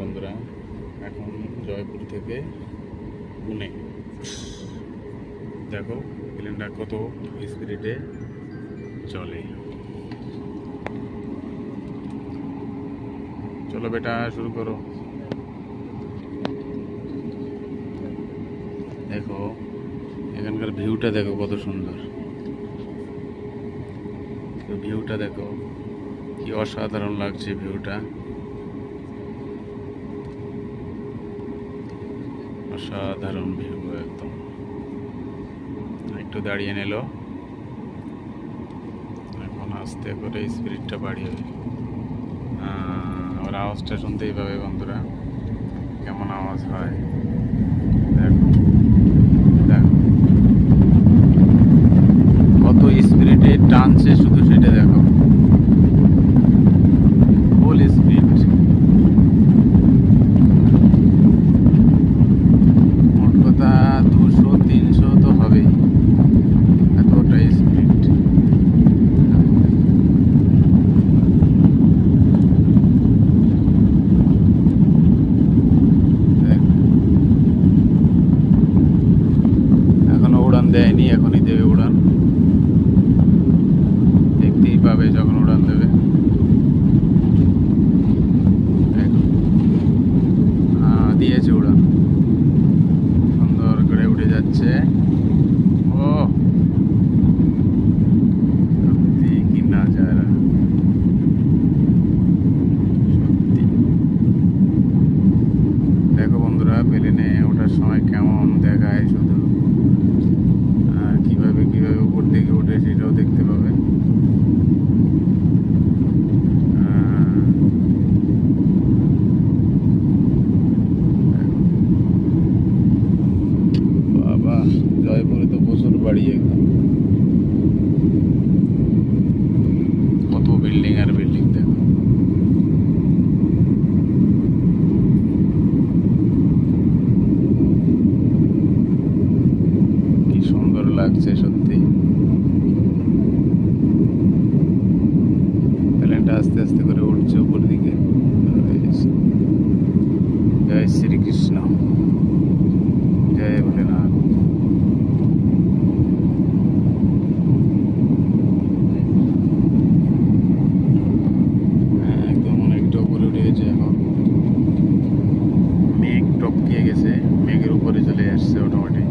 বন্ধুরা, এখন জয়পুর থেকে পুনে। দেখো প্লেনটা কত স্পিডে চলে। চলো বেটা, শুরু করো। দেখো, এখানকার ভিউটা দেখো কত সুন্দর। ভিউটা দেখো, কি অসাধারণ লাগছে ভিউটা অসাধারণ ভিউ একদম। একটু দাঁড়িয়ে নিল। এখন আস্তে করে স্পিরিটটা বাড়িয়ে ওর আওয়াজটা শুনতেই পাবে বন্ধুরা, কেমন আওয়াজ হয়? দেখো। দেখো। কত স্পিরিটে টানছে শুধু সেটা দেখো। দেয়নি, এখনই দেবে উড়ান। দেখতেই পাবে যখন উড়ান দেবে। দিয়েছে উড়ান। সুন্দর করে উঠে যাচ্ছে। ও! নাজারা। সত্যি। দেখো বন্ধুরা, প্লেনে ওঠার সময় কেমন দেখায় শুধু আর কীভাবে কীভাবে উপর দিকে উঠে সেটাও দেখতে পাবে আহ, বাবা জয়পুরে তো প্রচুর বাড়ি একদম কত বিল্ডিং আর বিল্ডিং দেখো। কি সুন্দর লাগছে সত্যি। প্লেনটা আস্তে আস্তে করে উঠছে উপর দিকে। জয় শ্রীকৃষ্ণ। করে চলে এসছে অটোমেটিক